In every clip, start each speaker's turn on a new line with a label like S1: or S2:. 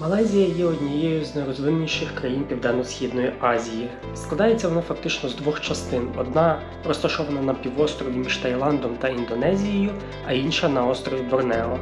S1: Малайзія є однією з найрозвиненіших країн Південно-Східної Азії. Складається вона фактично з двох частин: одна розташована на півострові між Таїландом та Індонезією, а інша на острові Борнео.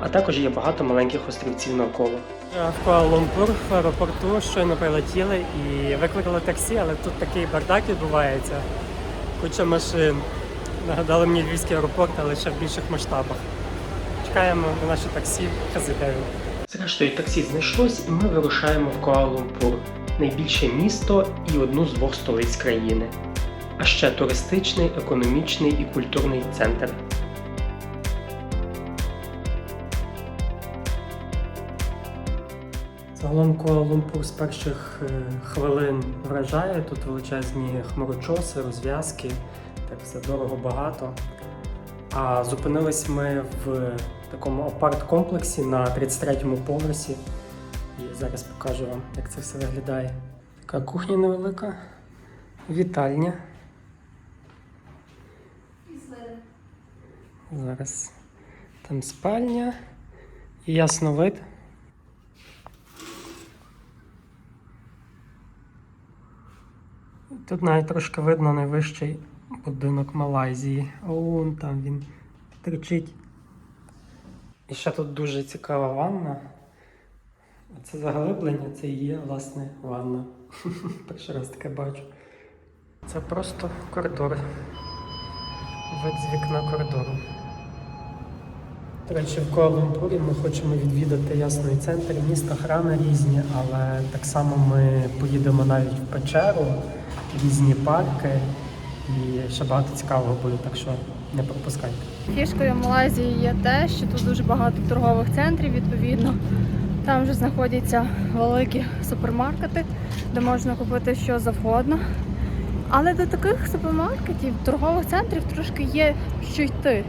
S1: А також є багато маленьких острівців навколо. В Куала-Лумпур в аеропорту щойно прилетіли і викликали таксі, але тут такий бардак відбувається. Куча машин. Нагадали мені львівський аеропорт, але ще в більших масштабах. Чекаємо на наше таксі Казидеві. Зрештою, таксі знайшлось, і ми вирушаємо в Куала-Лумпур, найбільше місто і одну з двох столиць країни. А ще туристичний, економічний і культурний центр. Загалом Куала-Лумпур з перших е, хвилин вражає. Тут величезні хмарочоси, розв'язки, так все дорого багато. А зупинились ми в такому апарт-комплексі на 33-му поверсі. І зараз покажу вам, як це все виглядає. Така кухня невелика, вітальня. Зараз там спальня і ясновид. Тут навіть трошки видно найвищий будинок Малайзії. А вон там він тричить. І ще тут дуже цікава ванна. Це заглиблення, це і є, власне, ванна. Перший раз таке бачу. Це просто коридор. Вид з вікна коридору. До речі, в Куала-Лумпурі ми хочемо відвідати ясний центр міста, храми різні, але так само ми поїдемо навіть в печеру, різні парки і ще багато цікавого буде, так що не пропускайте.
S2: Фішкою Малайзії є те, що тут дуже багато торгових центрів, відповідно. Там вже знаходяться великі супермаркети, де можна купити що завгодно. Але до таких супермаркетів, торгових центрів трошки є що йти.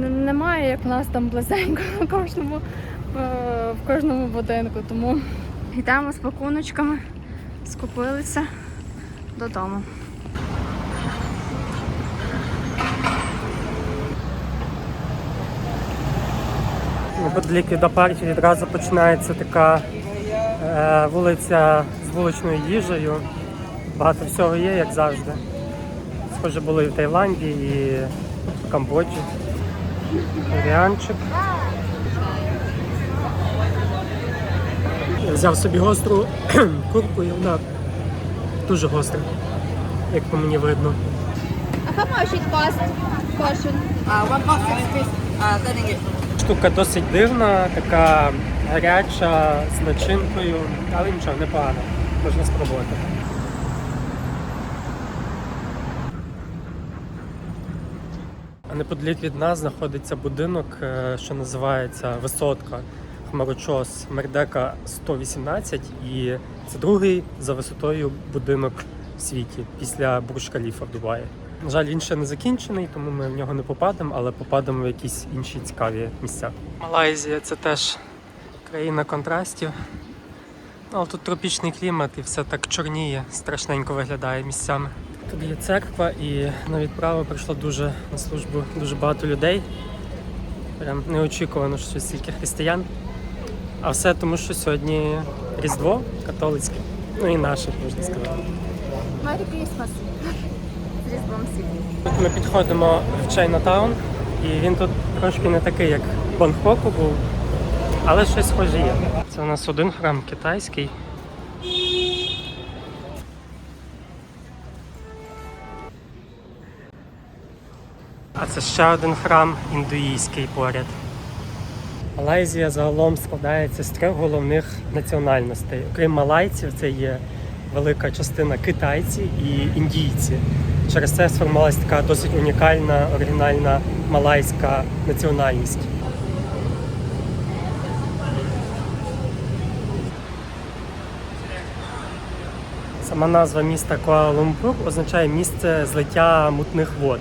S2: Немає, як в нас там близенько в кожному, е, в кожному будинку. Тому йдемо з пакуночками, скупилися додому.
S1: Неподалік від апартів відразу починається така е, вулиця з вуличною їжею. Багато всього є, як завжди. Схоже, були і в Таїланді, і в Камбоджі. Ріанчик. Я взяв собі гостру курку і вона дуже гостра, як по мені видно.
S2: How much it cost portion?
S3: Uh, one box six uh, 10 ringgit.
S1: Штука досить дивна, така гаряча з начинкою, але нічого, непогано. Можна спробувати. А неподалік від нас знаходиться будинок, е, що називається Висотка Хмарочос Мердека 118. І це другий за висотою будинок в світі після Бурж-Каліфа в Дубаї. На жаль, він ще не закінчений, тому ми в нього не попадемо, але попадемо в якісь інші цікаві місця. Малайзія це теж країна контрастів. Ну, Але тут тропічний клімат і все так чорніє, страшненько виглядає місцями. Тут є церква і на відправу прийшло дуже на службу дуже багато людей. Прям неочікувано, що стільки християн. А все тому, що сьогодні Різдво католицьке, ну і наше, можна сказати.
S2: Merry Christmas.
S1: Ми підходимо в Чайнатаун, і він тут трошки не такий, як в Бангкоку був, але щось схоже є. Це у нас один храм китайський. А це ще один храм індуїзький поряд. Малайзія загалом складається з трьох головних національностей. Окрім малайців, це є велика частина китайці і індійці. Через це сформувалася така досить унікальна, оригінальна малайська національність. Сама назва міста Куала-Лумпур означає місце злиття мутних вод.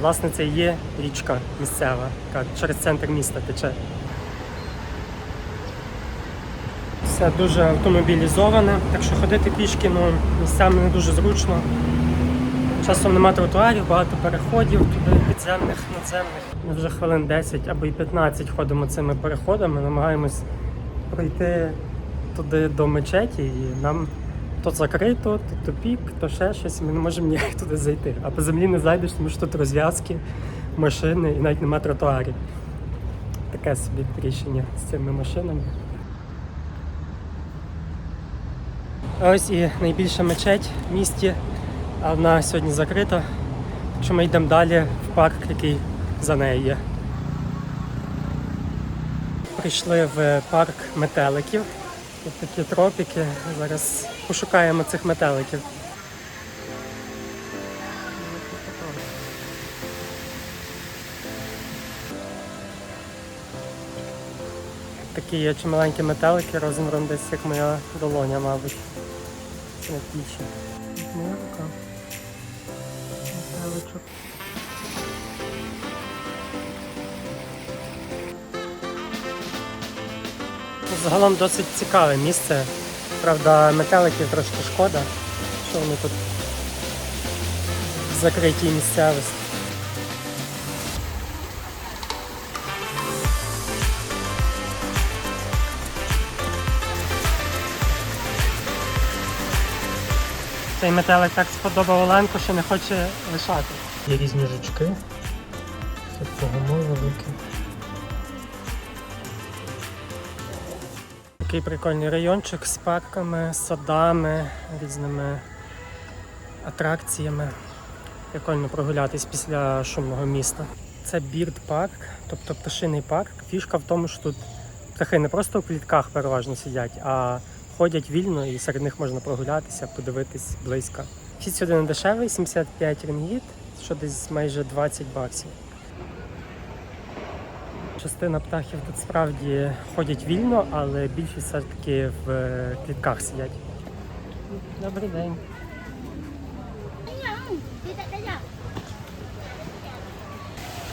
S1: Власне, це і є річка місцева, яка через центр міста тече. Все дуже автомобілізоване, так що ходити пішки ну, місцями не дуже зручно. Часом немає тротуарів, багато переходів підземних, надземних. Ми вже хвилин 10 або й 15 ходимо цими переходами, намагаємось пройти туди до мечеті, і нам то закрито, то тупік, то ще щось, ми не можемо ніяк туди зайти. А по землі не зайдеш, тому що тут розв'язки, машини і навіть нема тротуарів. Таке собі рішення з цими машинами. Ось і найбільша мечеть в місті, вона сьогодні закрита. Що ми йдемо далі в парк, який за нею є. Прийшли в парк метеликів. Тут такі тропіки. Зараз пошукаємо цих метеликів. Такі є чималенькі метелики, розміром десь як моя долоня, мабуть. Не більше. Моя рука. Загалом досить цікаве місце. Правда, метеликів трошки шкода, що вони тут в закритій місцевості. Цей метелик так сподобав Оленку, що не хоче лишати. Є різні жучки. Такий прикольний райончик з парками, садами, різними атракціями. Прикольно прогулятись після шумного міста. Це бірд парк, тобто пташиний парк. Фішка в тому, що тут птахи не просто в клітках переважно сидять, а ходять вільно і серед них можна прогулятися, подивитись близько. Вхід сюди не дешевий, 75 рингіт, що десь майже 20 баксів. Частина птахів тут справді ходять вільно, але більшість все-таки в е, клітках сидять. Добрий день.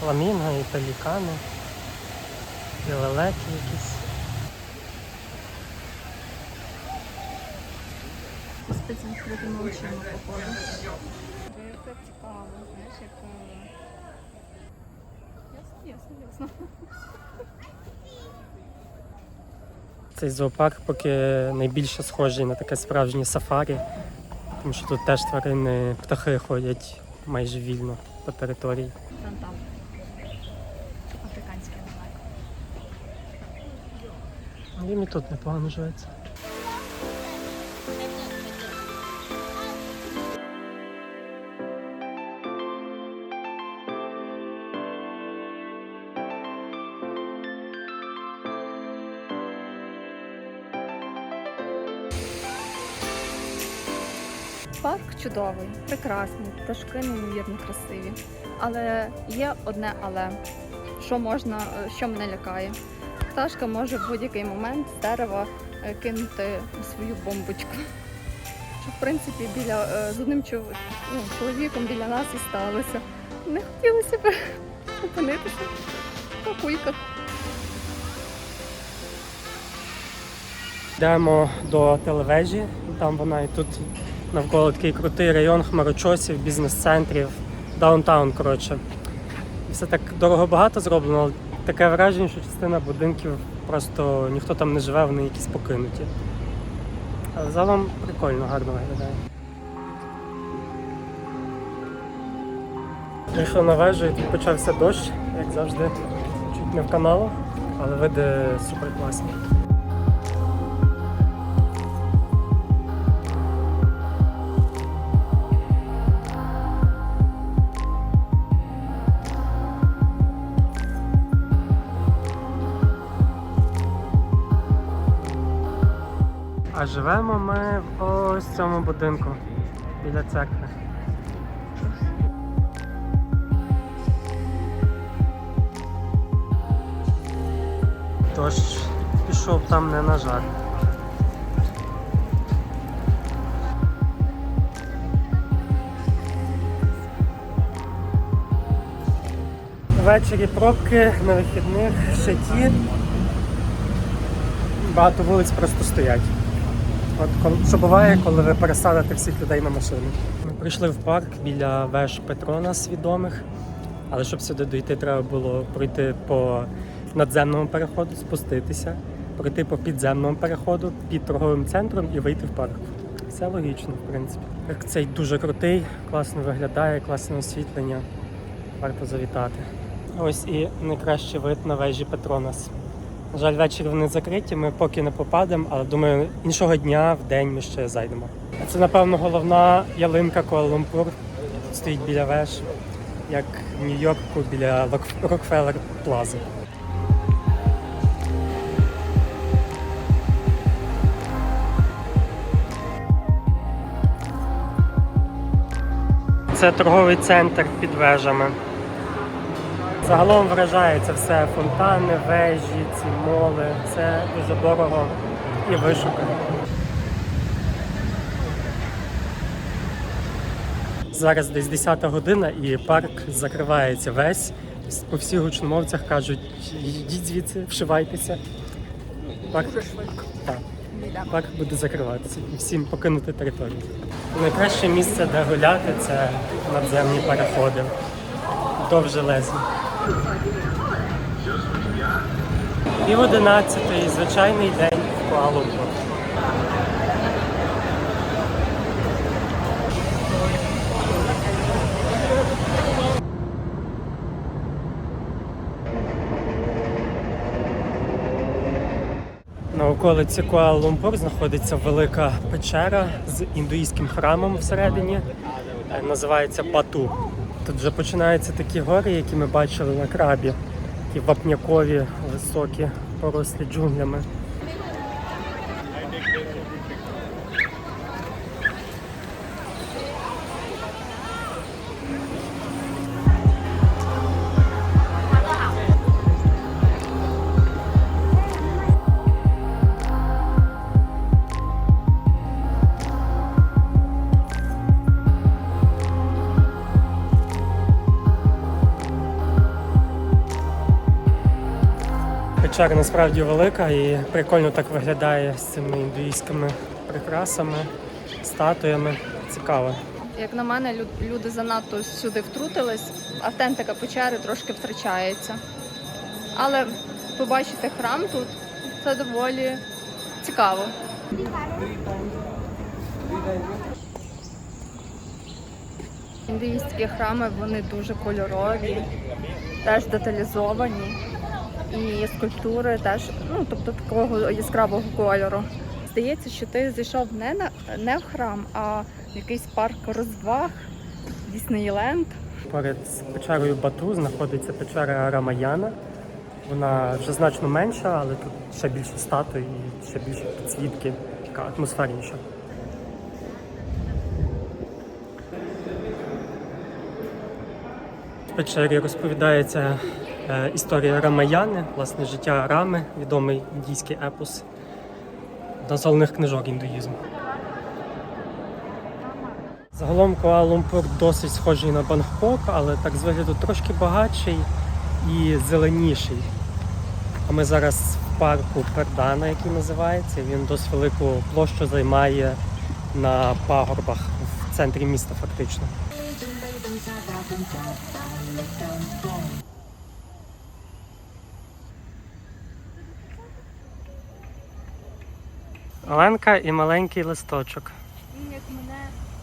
S1: Фламінго і пелікани, і лелеки якісь.
S2: Відкритими очима походу. Це цікаво, знаєш, як.
S1: Цей зоопарк поки найбільше схожий на таке справжнє сафарі, тому що тут теж тварини, птахи ходять майже вільно по території.
S2: Там там. Африканське лайк.
S1: Їм і тут непогано живеться.
S2: Парк чудовий, прекрасний, пташки неймовірно красиві. Але є одне але, що можна, е, що мене лякає. Пташка може в будь-який момент з дерева е, кинути свою бомбочку. Що в принципі біля е, з одним ну, чоловіком біля нас і сталося. Не хотілося б опинитися в кульках.
S1: Йдемо до телевежі, там вона і тут навколо такий крутий район хмарочосів, бізнес-центрів, даунтаун, коротше. Все так дорого багато зроблено, але таке враження, що частина будинків просто ніхто там не живе, вони якісь покинуті. Але загалом прикольно, гарно виглядає. Прийшов на вежу і тут почався дощ, як завжди, чуть не в каналах, але види супер класні. Живемо ми в ось цьому будинку біля церкви. Дощ пішов там не на жарт. Ввечері пробки на вихідних ще ті. Багато вулиць просто стоять. От що буває, коли ви пересадите всіх людей на машину. Ми прийшли в парк біля веж Петрона свідомих, але щоб сюди дійти, треба було пройти по надземному переходу, спуститися. пройти по підземному переходу під торговим центром і вийти в парк. Все логічно, в принципі. Цей дуже крутий, класно виглядає, класне освітлення. Варто завітати. Ось і найкращий вид на вежі Петронас. На жаль, ввечері вони закриті, ми поки не попадемо, але думаю, іншого дня в день ми ще зайдемо. Це, напевно, головна ялинка Куала-Лумпур. Стоїть біля веж, як в Нью-Йорку біля Рокфеллер Плази. Це торговий центр під вежами. Загалом вражає це все фонтани, вежі, ці моли. Це дуже дорого і вишукано. Зараз десь 10 година і парк закривається весь. По всіх гучномовцях кажуть, йдіть звідси, вшивайтеся. Парк, так, парк буде закриватися і всім покинути територію. Найкраще місце, де гуляти, це надземні переходи. Довжелезні. Пів одинадцятої, звичайний день в Куала-Лумпур. На околиці Куала-Лумпур знаходиться велика печера з індуїзьким храмом всередині. Е, Називається Бату. Тут вже починаються такі гори, які ми бачили на крабі. Такі вапнякові, високі, порослі джунглями. Печера насправді велика і прикольно так виглядає з цими індуїзькими прикрасами, статуями. Цікаво.
S2: Як на мене, люди занадто сюди втрутились, автентика печери трошки втрачається. Але побачити храм тут це доволі цікаво. Індуїстські храми вони дуже кольорові, теж деталізовані. І скульптури теж, ну тобто такого яскравого кольору. Здається, що ти зайшов не на не в храм, а в якийсь парк розваг, Діснейленд.
S1: Поряд печерою Бату знаходиться печера Рамаяна. Вона вже значно менша, але тут ще більше статуй і ще більше підсвітки, така атмосферніша. В печері розповідається історія Рамаяни, власне життя Рами, відомий індійський епос до головних книжок індуїзму. Загалом Куала-Лумпур досить схожий на Бангкок, але так з вигляду трошки багатший і зеленіший. А ми зараз в парку Пердана, який називається. Він досить велику площу займає на пагорбах в центрі міста, фактично. Оленка і маленький листочок.
S2: Як мене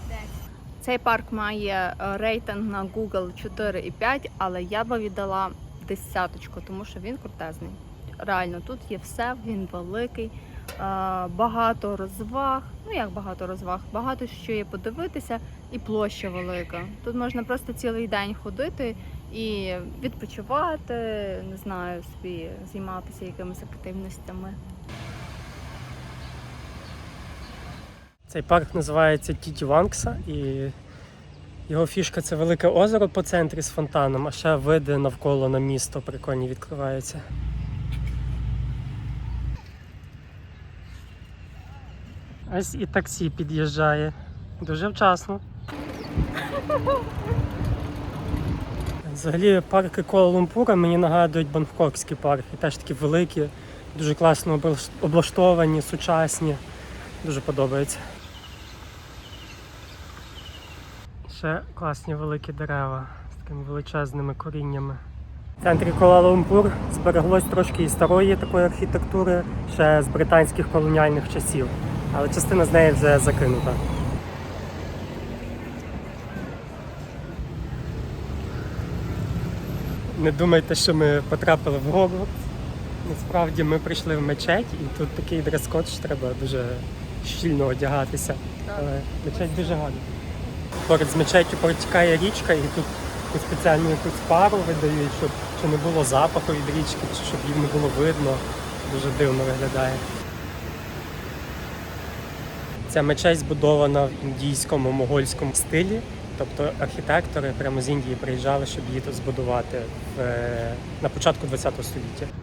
S2: десь Цей парк має е, рейтинг на Google 4,5, але я би віддала десяточку, тому що він крутезний. Реально, тут є все, він великий, е, багато розваг. Ну як багато розваг, багато що є подивитися, і площа велика. Тут можна просто цілий день ходити і відпочивати, не знаю, собі займатися якимись активностями.
S1: Цей парк називається Тітіванкса і його фішка це велике озеро по центрі з фонтаном, а ще види навколо на місто прикольні відкриваються. Ось і таксі під'їжджає. Дуже вчасно. Взагалі парки Куала-Лумпура мені нагадують бангкокські парки. Теж такі великі, дуже класно облаштовані, сучасні. Дуже подобається. Ще класні великі дерева з такими величезними коріннями. В центрі Куала-Лумпур збереглось трошки і старої такої архітектури, ще з британських колоніальних часів, але частина з неї вже закинута. Не думайте, що ми потрапили в Гогвартс. Насправді ми прийшли в мечеть, і тут такий дрес-код, що треба дуже щільно одягатися. Але мечеть дуже гарна. Поряд з мечеттю протікає річка, і тут спеціальну якусь пару видають, щоб, щоб не було запаху від річки, чи щоб її не було видно. Дуже дивно виглядає. Ця мечеть збудована в індійському могольському стилі. Тобто архітектори прямо з Індії приїжджали, щоб її тут збудувати в, е, на початку ХХ століття.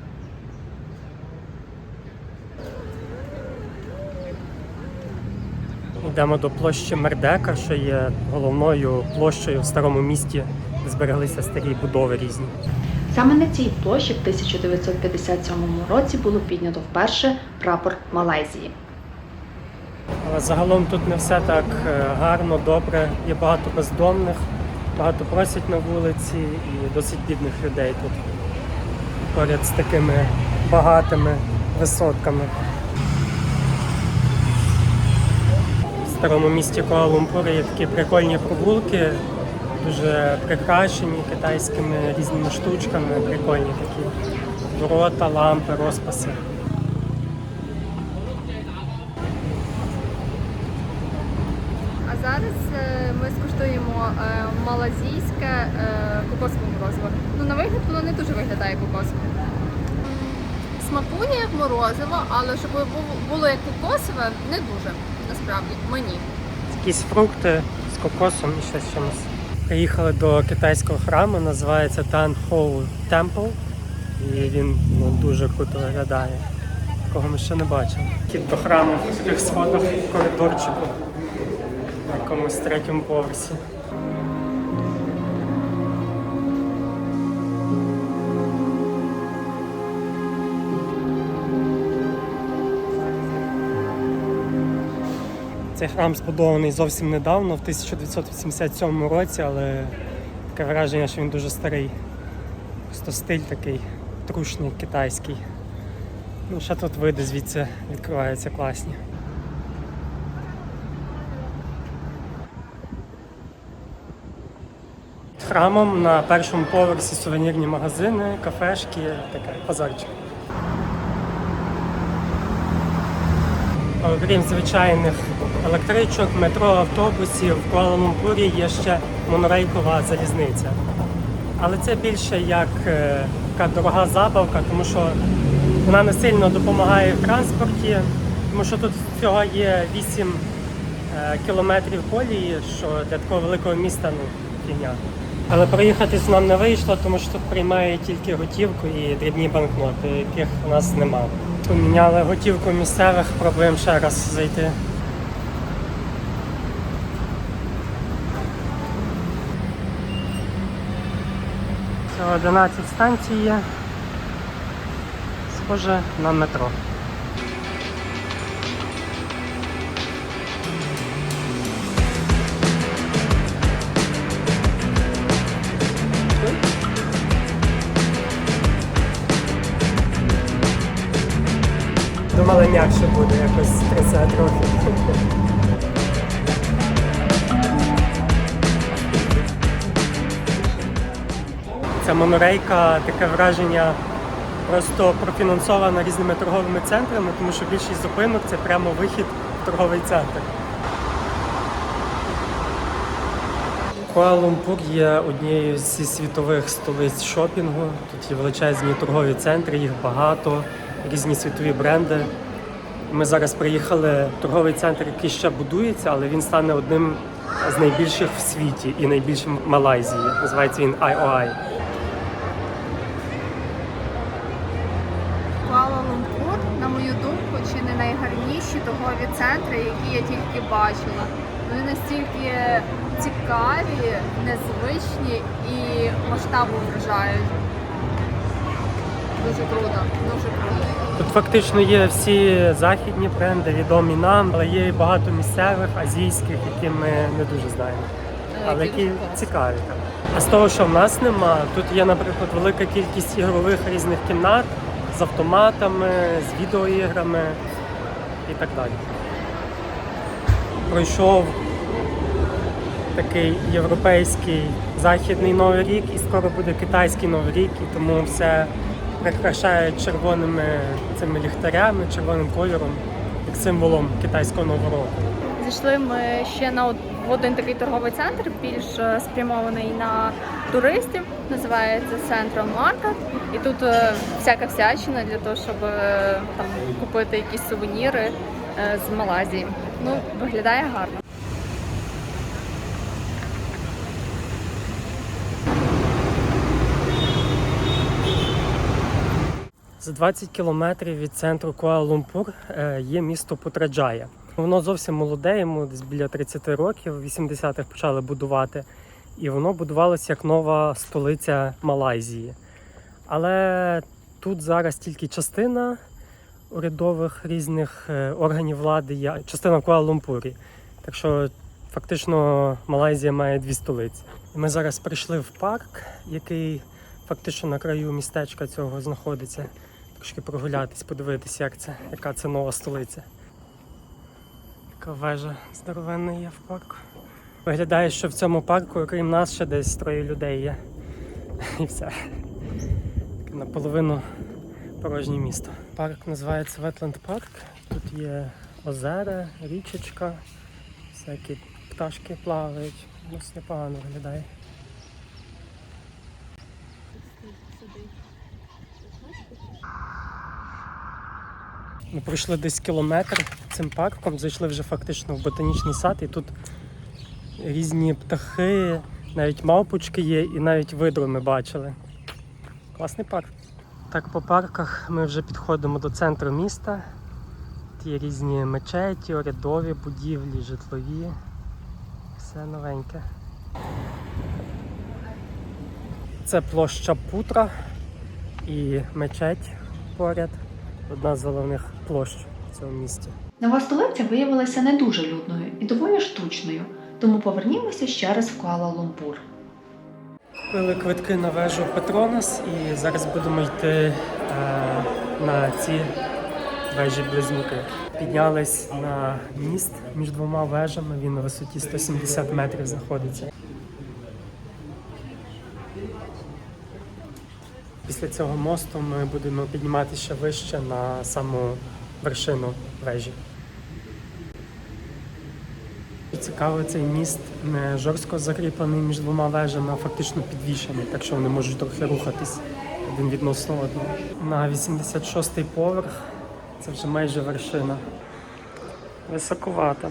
S1: Йдемо до площі Мердека, що є головною площею в старому місті, де збереглися старі будови різні.
S4: Саме на цій площі в 1957 році було піднято вперше прапор Малайзії.
S1: Але загалом тут не все так е, гарно, добре. Є багато бездомних, багато просять на вулиці і досить бідних людей тут. Поряд з такими багатими висотками. В старому місті Куала-Лумпур є такі прикольні прогулки, дуже прикрашені китайськими різними штучками, прикольні такі ворота, лампи, розписи.
S2: А зараз е, ми скуштуємо е, малазійське е, кокосове морозиво. Ну, на вигляд воно не дуже виглядає кокосове. Смакує як морозиво, але щоб було як кокосове, не дуже, насправді, мені.
S1: якісь фрукти з кокосом і ще з чимось. Приїхали до китайського храму, називається Ho Temple. І він ну, дуже круто виглядає. Такого ми ще не бачили. Хід до храму в таких сходах в коридорчику на якомусь третьому поверсі. Цей храм збудований зовсім недавно, в 1987 році, але таке враження, що він дуже старий. Просто стиль такий трушний китайський. Ну, ще тут види звідси відкриваються класні. Храмом на першому поверсі сувенірні магазини, кафешки, таке базарчик. Окрім звичайних електричок, метро, автобусів, в Куала-Лумпурі є ще монорейкова залізниця. Але це більше як е, така дорога забавка, тому що вона не сильно допомагає в транспорті, тому що тут всього є 8 е, кілометрів колії, що для такого великого міста ну, фігня. Але проїхатись нам не вийшло, тому що тут приймають тільки готівку і дрібні банкноти, яких у нас немає. Поміняли готівку місцевих, пробуємо ще раз зайти. 11 станцій є. Схоже на метро. Думали, м'якше буде, якось трясе трохи. Ця монорейка таке враження просто профінансована різними торговими центрами, тому що більшість зупинок це прямо вихід в торговий центр. Куала-Лумпур є однією зі світових столиць шопінгу. Тут є величезні торгові центри, їх багато, різні світові бренди. Ми зараз приїхали в торговий центр, який ще будується, але він стане одним з найбільших в світі і найбільшим в Малайзії. Називається він IOI.
S2: Куала-Лумпур, на мою думку, чи не найгарніші торгові центри, які я тільки бачила. Вони настільки цікаві, незвичні і масштабу вражають. Дуже круто, дуже круто.
S1: Тут фактично є всі західні бренди, відомі нам, але є і багато місцевих, азійських, які ми не дуже знаємо. але які цікаві. Так. А з того, що в нас нема, тут є, наприклад, велика кількість ігрових різних кімнат з автоматами, з відеоіграми і так далі. Пройшов такий європейський західний новий рік, і скоро буде китайський новий рік, і тому все прикрашають червоними цими ліхтарями, червоним кольором, як символом китайського нового року.
S2: Зайшли ми ще на од- один такий торговий центр, більш е, спрямований на туристів. Називається Central Market. І тут е, всяка всячина для того, щоб е, там купити якісь сувеніри з Малайзії. Ну, виглядає гарно.
S1: За 20 кілометрів від центру Куала-Лумпур е, є місто Путраджая. Воно зовсім молоде, йому десь біля 30 років, в 80-х почали будувати. І воно будувалося як нова столиця Малайзії. Але тут зараз тільки частина урядових різних е, органів влади є, частина в Куала-Лумпурі. Так що фактично Малайзія має дві столиці. Ми зараз прийшли в парк, який фактично на краю містечка цього знаходиться. Трошки прогулятись, подивитися, як це, яка це нова столиця. Така вежа здоровенна є в парку. Виглядає, що в цьому парку, окрім нас, ще десь троє людей є. І все. Таке наполовину порожнє місто. Парк називається Ветленд Парк. Тут є озера, річечка, всякі пташки плавають. Досить непогано виглядає. Ми пройшли десь кілометр цим парком, зайшли вже фактично в ботанічний сад, і тут різні птахи, навіть мавпочки є, і навіть видру ми бачили. Класний парк. Так, по парках ми вже підходимо до центру міста. Є різні мечеті, урядові будівлі, житлові. Все новеньке. Це площа Путра і мечеть поряд. Одна з головних площ в цьому місті.
S4: Нова столиця виявилася не дуже людною і доволі штучною, тому повернімося ще раз в Куала-Лумпур.
S1: Купили квитки на вежу Петронас і зараз будемо йти е, на ці вежі близнюки. Піднялись на міст між двома вежами. Він на висоті 170 метрів знаходиться. Після цього мосту ми будемо підніматися ще вище на саму вершину вежі. Цікаво, цей міст не жорстко закріплений між двома вежами, фактично підвішений, так що вони можуть трохи рухатись один відносно одного. На 86-й поверх це вже майже вершина. Високовата.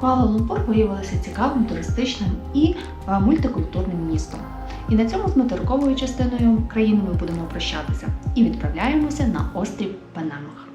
S4: Куала-Лумпур виявилося цікавим туристичним і е, мультикультурним містом. І на цьому з материковою частиною країни ми будемо прощатися і відправляємося на острів Пенанг.